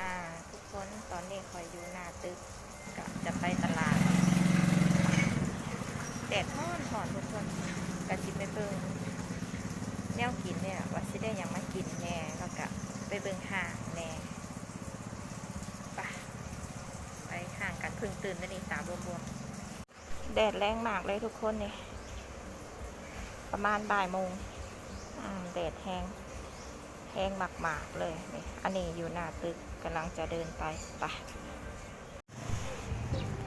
อ่า ทุกคนตอนนี้คอยอยู่หน้าตึกก็จะไปตลาดแดดร้อนถอนทุกคนก็สิไปเบิ่งแนวกินเนี่ยว่าสิได้ยังมากินแน่แล้วก็ไปเบิ่งห้างแน่ไปไปห้างกันพึ่งตื่นแล้วนี่ตาบวมๆแดดแรงมากเลยทุกคนนี่ประมาณบ่ายโมงแดดแห้งแห้งมากๆเลยนี่อันนี้อยู่หน้าตึก กำลังจะเดินไปไป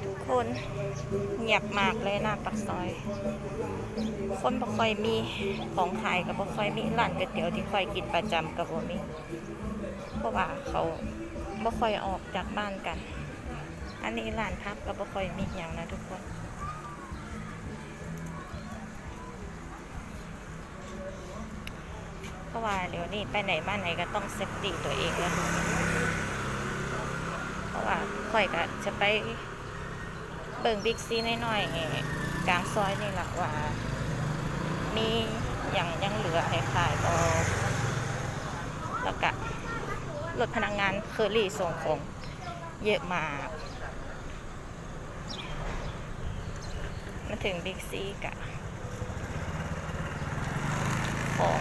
ทุกคนเงียบมากเลยหน้าปักซอย คนบ่ค่อยมีของขายกับบ่ค่อยมีร้านก๋วยเตี๋ยวที่ค่อยกินประจำกับบ่มีเพราะว่าเขาบ่ค่อยออกจากบ้านกัน อันนี้ร้านพับก็บ่ค่อยมีอย่างนะทุกคนเพราะว่าเดี๋ยวนี้ไปไหนมาไหนก็ต้องเซฟตี้ตัวเองแล้ว เพราะว่าค่อยก็จะไปเบิ่งบิ๊กซีน้อยๆกลางซอยนี่แหละว่า มีอย่างยังเหลือให้ขายบอแล้วก็รถพนักงานเคอรี่ส่งของเยอะมากมาถึงบิ๊กซีกะของ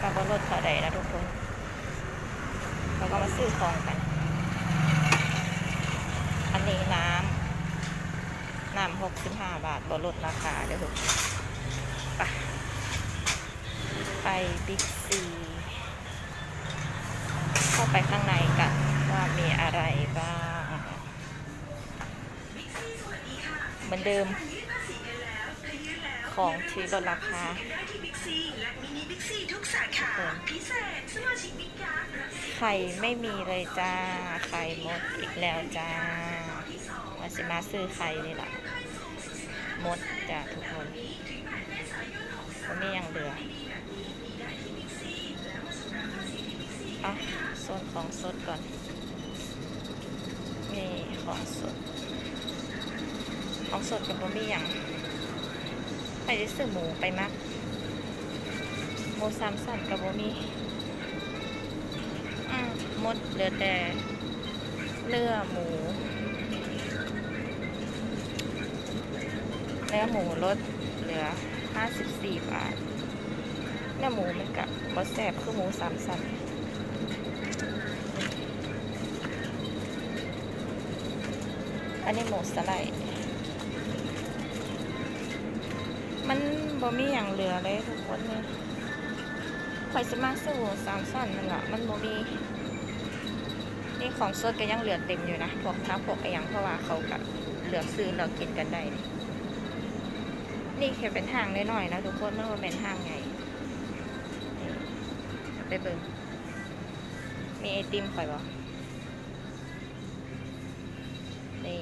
กับบรถเท่าใดนะทุกคนแล้วก็มาซื้อของกัน อันนี้น้ำน้ำหกสิบห้าบาทบลดราคาเด้อทุกคนไปไปบิ๊กซีเข้าไปข้างในกันว่ามีอะไรบ้างเหมือนเดิมของที่ลดราคาไข่ไม่มีเลยจ้า ไข่หมดอีกแล้วจ้า สิมาซื้อไข่นี่แหละหมดจ้าทุกคนวันนี้ยังเหลืออะโซนของสดก่อน มีของสด ของสดกับบ่มีอย่างไปได้ซื้อหมูไปมักหมูสามสันกับบ่มีอืมหมดเหลือแต่เนื้อหมู เนื้อหมูลดเหลือ 54 บาท เนื้อหมูมันกับบอแสบคือหมูสามสันอันนี้หมูสไลด์มันบ่มีอย่างเหลือเลยทุกคนเลยข่อยสมาซื้อหมูสามสันนั่นแหละมันบ่มีนี่ของสดก็ยังเหลือเต็มอยู่นะ พวกท้าพวกอะไรอย่างเพราะว่าเขากับเหลือซื้อเรากินกันได้ นี่แค่เป็นห้างน้อยๆนะทุกคนไม่ว่าเป็นห้างไงนี่ไปเบิ่งมีไอติมข่อยบ่นี่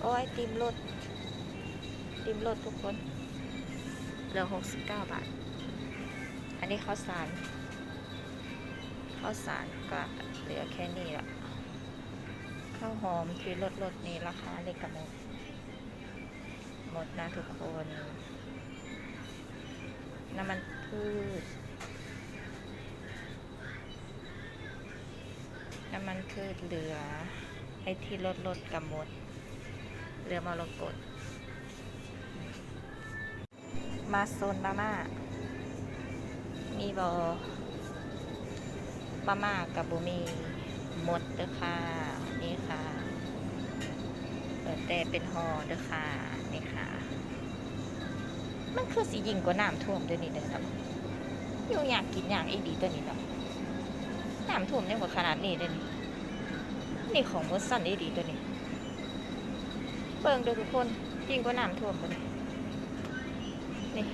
โอ้ยไอติมลดติมลดทุกคนเหลือหกสิบเก้าบาท อันนี้ข้าวสารข้าวสารก็เหลือแค่นี้ละข้าวหอมที่ลดลดนี่ราคาเล็กกับหมด หมดนะทุกคน น้ำมันพืช น้ำมันพืชเหลือ ไอ้ที่ลดลดกับหมด เหลือมรกตมาโซนมาม่า มีบอมาม่ากับบุมีหมดเด้อค่ะ นี่ค่ะเปิดแต่เป็นห่อเด้อค่ะ นี่ค่ะมัน คือสียิงกว่าน้ำท่วมเด้วยนี่เด้อครับอยู่อยากกินอย่างอีดีตัวนี้เนาะน้ำท่วมเนี่ยกว่าขนาดนี้เลยนี่นี่ของมดสั้นอีดีตัวนี้ เบิ่งเด้อทุกคนยิงกว่าน้ำท่วมเลยนี่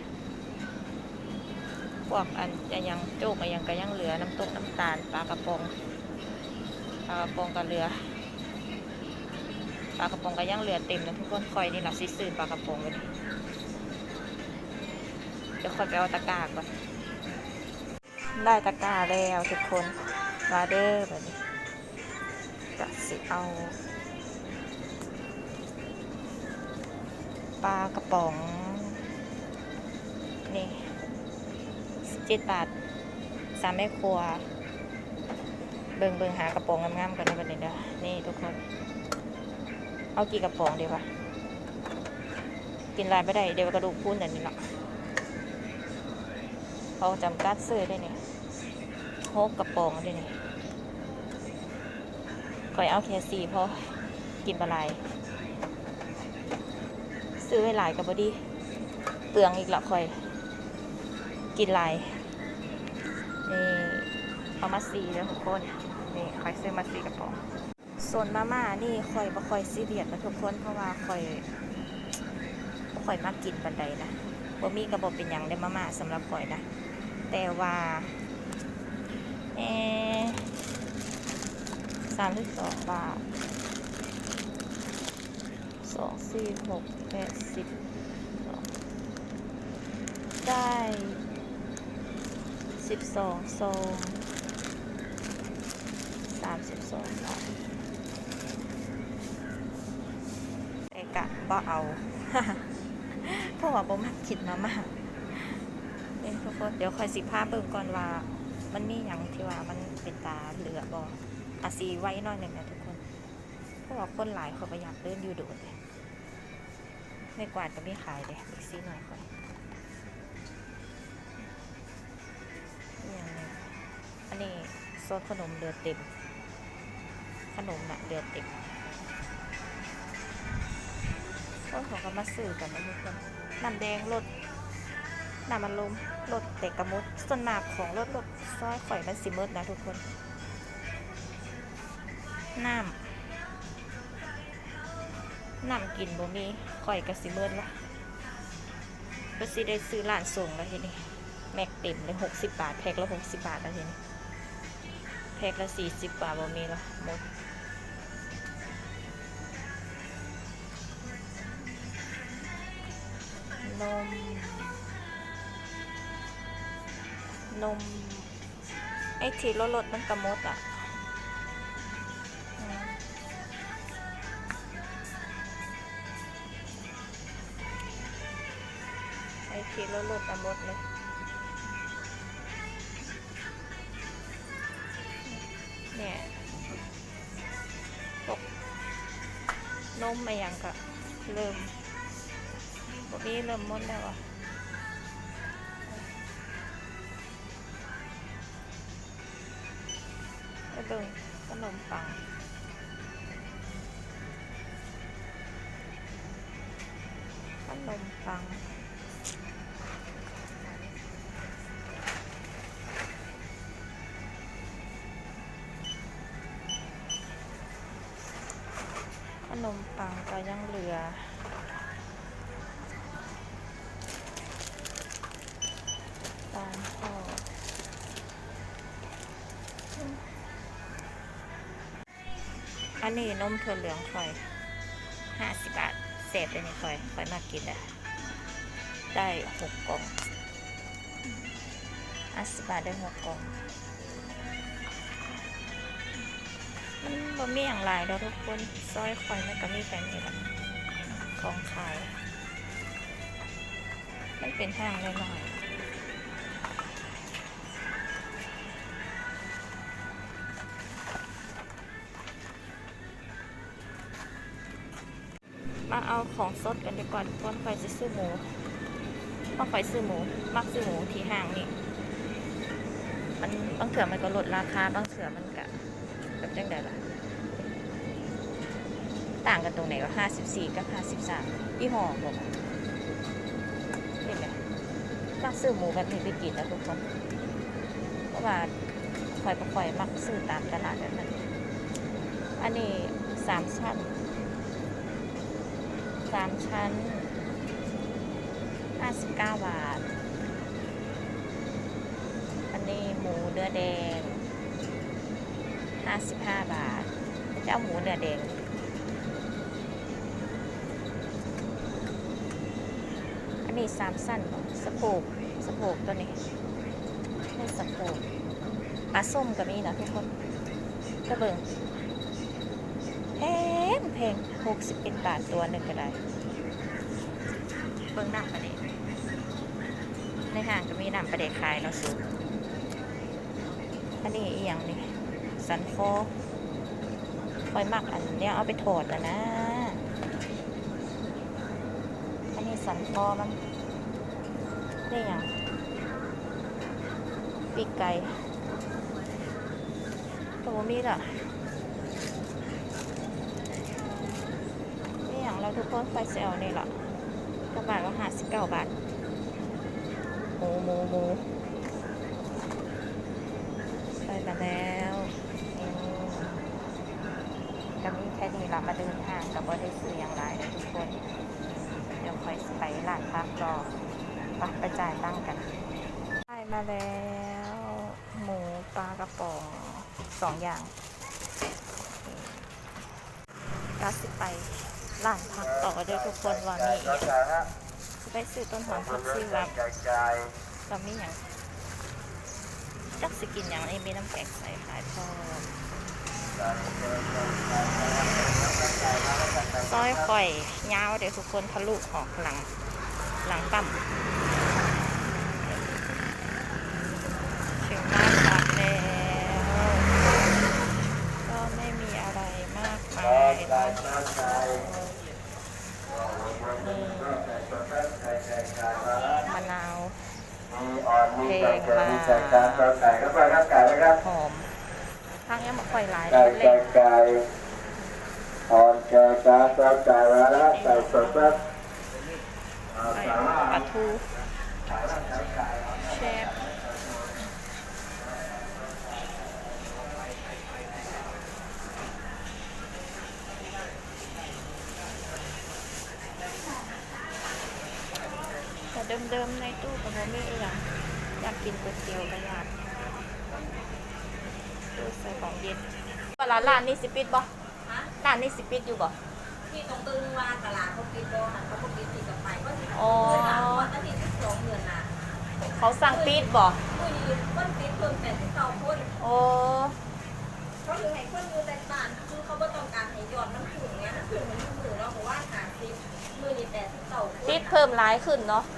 พวกอันจะยังโจกยังก็ยังเหลือน้ำตกน้ำตาลปลากระปองปลากระปองก็เหลือปลากระปองก็ยังเหลือเต็มนะทุกคนคอยนี่เราซิซื้อปลากระปองไว้ ดี๋ยวคอยไปเอาตะกร้าก่อน ได้ตะกร้าแล้วทุกคนมาเด้อแบบนี้จะสิเอาปลากระป๋อง นี่เจ็ดบาทสามแม่ครัว เบิงเบิงหากระป๋องงามๆกันในประเด็นเด้อนี่ทุกคน เอากี่กระป๋องดีวะกินลายไม่ได้เดี๋ยวกระดูกพูนอันนี้เนาะ เขาจำกัดซื้อได้เนี่ยหกกระป๋องได้เนี่ยก่อยเอาแค่สี่พอกินบะหลซื้อไว้หลายกับบดีเปลืองอีกละคอย กินหลายนี่เอามาสีแล้วทุกคนนี่คอยซื้อมาสีกระป๋องส่วนมาม่านี่คอยบ่คอยซีเรียสนะทุกคนเพราะว่าคอยบ่คอยมากกินปันใดนะบ่มีกระบอกเป็นหยังได้มาม่าสำหรับข่อยนะ แต่ว่าเอสามสิบสองบาทสองสี่หกแปดสิบได้สิบสองซองสามสิบสองบาทเอกะบ่เอาเพราะว่าบ่มักกินมามาก คนเดี๋ยวคอยสิพาเบิ่งก่อนว่า มันมีหยังที่ว่ามันเป็นตาเหลือบ่อาซีไว้หน่อยหนึ่งนะทุกคนเพราะว่าคนหลายเขาประหยัดเดินอยู่โดดเลยไม่กวาดก็ไม่ขายเด้อีกซีหน่อยค่อยนี่อย่างนี้อันนี้โซนขนมเดือดเต็ม ขนมน่ะเดือดเต็มก็เขาก็มาซื้อกันนะทุกคนน้ำแดงรถ น้ำมันลมรถเตะกระมุดส่วนมากของรถรถซอยข่อยมันสิเมิดนะทุกคนน้ำน้ำกินบ่มีข่อยก็สิเมิดละก็สิได้ซื้อร้านส่งแล้วทีนี้แม็กเต็มเลยหกสิบบาทแพ็คละหกสิบบาทแล้วทีนี้แพ็คละสี่สิบบาทบ่มีละหมดนม นม ไอ้ที่รถรถมันกระมดอะอืมไอ้ที่รถรถกระมดเลยเนี่ยพวกนมมาอย่างก็เริ่มบอบบี้เริ่มหมดแล้ว เบิ่งขนมปังขนมปังขนมปังก็ยังเหลือ อันนี้นมถั่วเหลืองคอยห้าสิบบาทเศษเลยนี่คอยคอยมากินอะได้หกกล่องห้าสิบบาทได้หกกล่อง มันบ่มีอย่างไรเราะทุกคนซอยคอยมันก็มีแต่นี่แหละของขาย มันเป็นห้างเล็กๆ มาเอาของสดกันดีกว่าก่อนไฟจะซื้อหมูต้องไฟซื้อหมู มักซื้อหมูที่ห้างนี่มันบางเถื่อมันก็ลดราคาบางเถื่อมันก็แบบจังไดล่ะต่างกันตรงไหนก็ห้าสิบสี่กับห้าสิบสามยี่ห้อบอกเห็นไหมมักซื้อหมูแบบนี้ไปกินนะทุกคนเพราะว่าคอยประคอยมักซื้อตามตลาดแบบนั้นอันนี้สามชั้น สามชั้น 59 บาท อันนี้หมูเนื้อแดง 55 บาทจะเอาหมูเนื้อแดงอันนี้สามสั้นสะโพกสะโพกตัวนี้นี่สะโพกปลาส้มก็มีนะทุกคนก็เบิ่ง พงหกสิบเอ็ดบาทตัวหนึ่งก็ได้ เบิ้งน้ำประเด็ในห้างก็มีน้ำประเด็ขายเนาะสูอันนี้อีกอย่างนี่สันคอคอยมักอันเนี้ยเอาไปถอดนะนะ อันนี้สันคอมันได้ยังปีกไก่ตัวมีล่ะางเราทุกคนไฟเซลนี่ล่ะกระบาทว่าห้าสิบเก้าบาทหมูหมูหมูไปมาแล้วอืมก็มีแค่นี้ละมาเดินทางกับว่าได้ซื้ออย่างไรเลยทุกคน เดี๋ยวค่อยไปร้านพักรอไปไปจ่ายตังค์กันได้มาแล้ว หมูปลากระป๋องสองอย่างก็สิไป หลานผักต่อเด้อทุกคนว่ามีอีกไปซื้อต้นหอมผักชีวับเรามีอย่างจักสกินอย่างนี้มีน้ำแข็งใส่ขายพอซอยข่อยยาวเดี๋ยวทุกคนทะลุออกหลัง หลังต่ำถึงบ้านพักแล้ว ก็ไม่มีอะไรมากมายเนาะมะนาว เพลงมา ไก่ครับไก่ครับไก่ไปครับหอมทางนี้มาค่อยหลายไก่เล็ไก่ไก่อ่อนไก่ครับไก่มาแล้วไก่สดครับไก่ปลาทูเชฟแต่เดิมๆในตู้กับโมมี่อยากอยากกินก๋วยเตี๋ยวก็อยากตู้ใส่ของเย็นร้านร้านนี้สิปิดบ่ร้านนี้สิปิดอยู่บ่ที่ตรงตึงว่าตลาดเขาปิดบ่หันเขาก็ปิดติดกับไปก็สิอ๋อเงินหลังวันอาทิตย์ที่สองเงินน่ะเขาสั่งปิดบ่มื่อนี้คนปิดเพิ่มแต่ที่เก่าคนโอ้เขาถึงให้คนอยู่แต่บ้านคือเขาบ่ต้องการให้ยอดมันขึ้นไงมันขึ้นมันมือเราบอกว่าหาสิมื่อนี้แต่ที่เก่าคนปิดเพิ่มร้ายขึ้นเนาะแม่น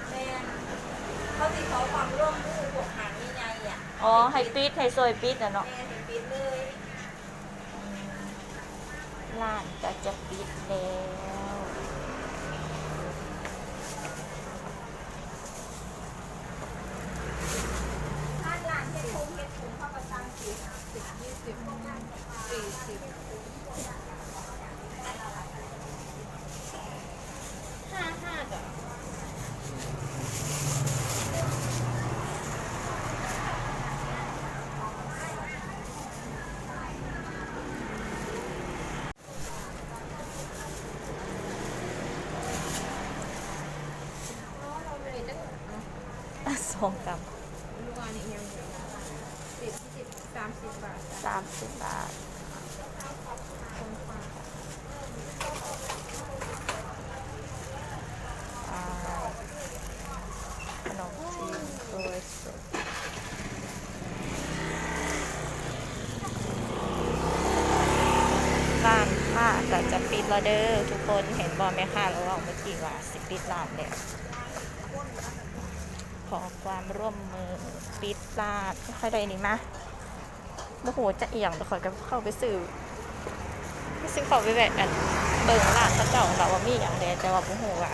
เขาสิขอความร่วมมือพวกหางใหญ่ๆอะอ๋อให้ปิดให้ซอยปิดนะเนาะแม่ให้ปิดเลย ร้านก็จะปิดแล้ว ถ้าร้านเฮ็ดคงเฮ็ดถุงเขาก็ตั้งสิบสิบยี่สิบสี่สิบห้าห้าจ้ะ สองกรัมลูกอันนี้ยังสิบสิบสามสิบบาทสามสิบบาทอ่าขนมจีนโดยสดร้านค่ะก็จะปิดแล้วเด้อทุกคนเห็นบอไหมค่ะเราบอกเมื่อกี้ว่าสิปิดร้านแล้ว ขอความร่วมมือปิดลาดค่อยๆได้นี่มาโอ้โหจะเอียงแต่ขอยก็เข้าไปซื้อไปซื้อของไปแวะอันเบิ่งร้านพระเจ้าเราว่ามีอย่างเดแต่ว่าโอ้โหว่า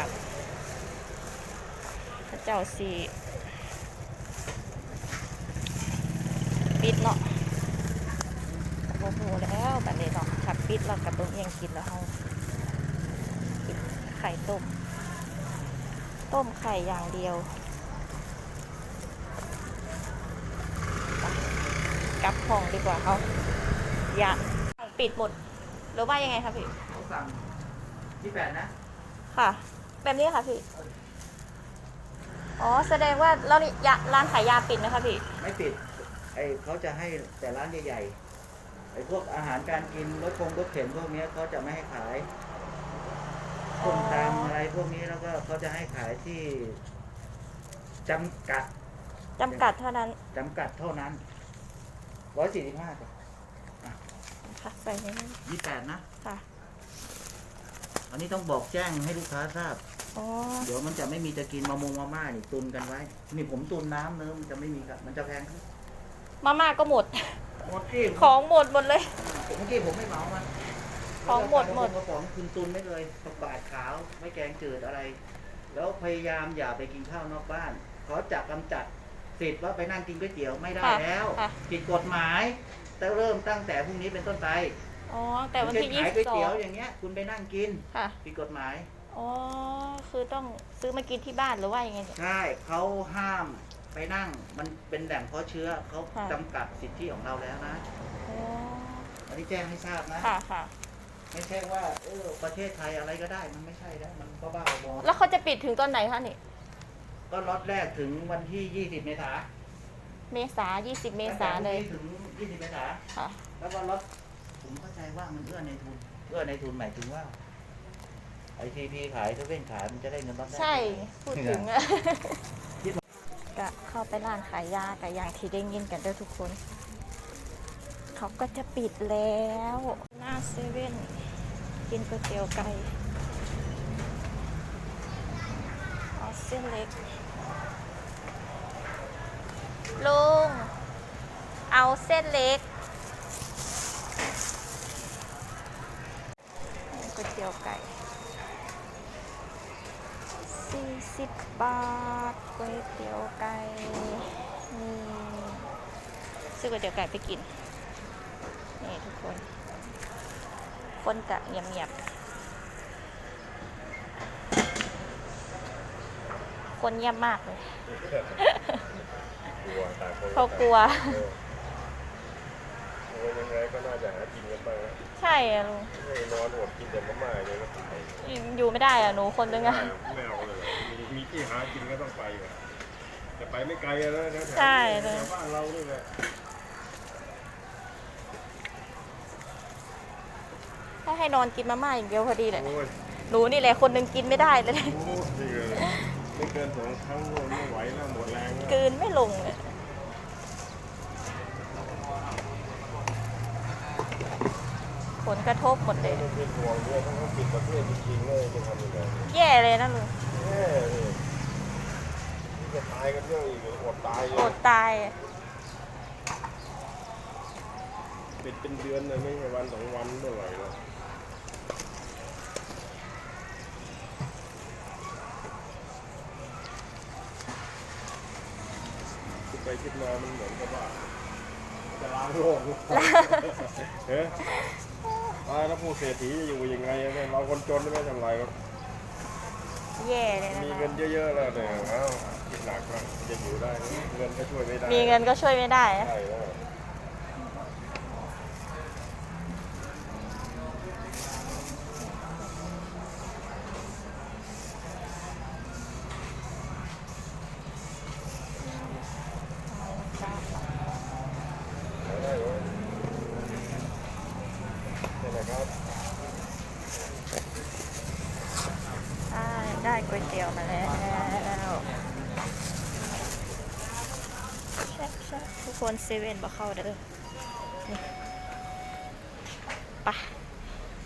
พระเจ้าสีปิดเนาะโอ้โหแล้วบัดนี้เนาะขับปิดแล้วกับต้มเองกินแล้วเฮากินไข่ต้มต้มไข่อย่างเดียว ลับห้องดีกว่าเขาอย่าปิดหมดหรือว่ายังไงคะพี่เขาสั่งที่แปดนะ ค่ะ แบบนี้ค่ะพี่อ๋อแสดงว่าเรานี่ยาร้านขายยาปิดนะคะพี่ไม่ปิดไอเขาจะให้แต่ร้านใหญ่ๆไอพวกอาหารการกินรถคงรถเข็นพวกเนี้ยเขาจะไม่ให้ขายส้มตำอะไรพวกนี้แล้วก็เขาจะให้ขายที่จำกัดจำกัดเท่านั้นจำกัดเท่านั้น ร้อยสี่สิบห้าค่ะใส่ในนี้ยี่แปดนะ ค่ะ อันนี้ต้องบอกแจ้งให้ลูกค้าทราบ อ๋อ เดี๋ยวมันจะไม่มีจะกินมามงมาม่านี่ตุนกันไว้ นี่ผมตุนน้ำเนื้อะมันจะไม่มีครับ มันจะแพงขึ้นมาม่าก็หมด หมดที่ของหมดหมดเลย เมื่อกี้ผมไม่เหมามันของหมดหมด กระป๋องคุณตุนไม่เลยผักบาดขาว ไม่แกงจืดอะไร แล้วพยายามอย่าไปกินข้าวนอกบ้าน เขาจะกำจัด สิทธิ์ว่าไปนั่งกินก๋วยเตี๋ยวไม่ได้ค่ะแล้วค่ะ ผิดกฎหมายแต่เริ่มตั้งแต่พรุ่งนี้เป็นต้นไปอ๋อ แต่วันที่คุณยี่ขายสิก๋วยบสอเตี๋ยวงอย่างเงี้ย คุณไปนั่งกินค่ะ ผิดกฎหมาย อ๋อ คือต้องซื้อมากินที่บ้านหรือว่ายังไงเนี่ย ใช่เขาห้ามไปนั่งมันเป็นแหล่งเพาะเชื้อเขาค่ะ จำกัดสิทธิของเราแล้วนะ อ๋อ อันนี้แจ้งให้ทราบนะ ค่ะค่ะ ไม่ใช่ว่าเออประเทศไทยอะไรก็ได้มันไม่ใช่แล้วมันก็บ้าบอแล้วเขาจะปิดถึงตอนไหนคะนี่ ก็ล็อตแรกถึงวันที่ 20 เมษาเมษายี่สิบเมษาเลย ตั้งแต่วันที่ถึง 20 เมษาค่ะ แล้วก็ล็อตผมเข้าใจว่ามันเอื้อในทุน เอื้อในทุนหมายถึงว่าไอทีพีขายเซเว่นขายมันจะได้เงินล็อตแรก ใช่พูดถึงอะก็เข้าไปร้านขายยากับอย่างที่ได้ยินกันด้วยทุกคน เขาก็จะปิดแล้ว หน้าเซเว่นกินก๋วยเตี๋ยวไก่เอาเส้นเล็ก ลุง เอาเส้นเล็กก๋วยเตี๋ยวไก่สี่สิบบาทก๋วยเตี๋ยวไก่นี่ซื้อก๋วยเตี๋ยวไก่ไปกิน นี่ทุกคน คนกะเงียบๆคนเงียบมากเลย กลัวต่างคนเขากลัวเออยังไงก็น่าจะหากินกันบ้างนะใช่อะลุงไม่นอนอดกินแต่มาม่าเลยนะไม่อยู่ไม่ได้อะหนูคนนึงอะ ไม่เอาเลยมีมีที่หากินก็ต้องไปอะแต่ไปไม่ไกลอะนะแถวๆใช่เลย แถวบ้านเราด้วยแหละถ้าให้นอนกินมาม่าอย่างเดียวพอดีเลยโอ้ยหนูนี่แหละคนหนึงกินไม่ได้เลย โอ้ยนี่เลย ไม่เกินสองครั้งก็ไม่ไหวแล้วหมดแรงแล้วกลืนไม่ลงเลยผลกระทบหมดเลยมันเป็นห่วงด้วยถ้าเขาปิดประเทศจริงๆเลยจะทำยังไงแย่เลยนะลุงแย่เลยนี่จะตายกันเรื่องอีกอดตายเลอยดตายปิดเป็นเดือนเลยไม่ใช่วันสองวันเมื่อไหร่แล้ว คิดไปคิดมามันเหมือนกับว่าจะล้างโลกเฮ้ยตายแล้วผู้เศรษฐีจะอยู่ยังไงอะเนี่ยเราคนจนไม่ทำไรหรอกแย่เลยนะมีเงินเยอะๆแล้วเนี่ยเอ้าคิดหนักว่าจะอยู่ได้ไหมเงินก็ช่วยไม่ได้ มีเงินก็ช่วยไม่ได้นะใช่แล้วได้เหรอนี่แหละครับ อ่า ได้ก๋วยเตี๋ยวมาแล้วทุกคนเซเว่นบ่เข้าเด้อไปะ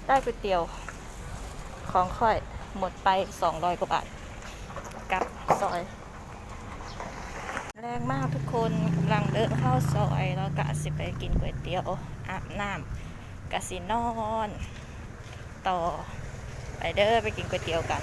ได้ก๋วยเตี๋ยวของค่อยหมดไป200กว่าบาทกลับซอย แรงมากทุกคนกำลังเดินเข้าซอย แล้วกะสิไปกินก๋วยเตี๋ยวอาบน้ำ กะสินอน ต่อไปเด้อไปกินก๋วยเตี๋ยวกัน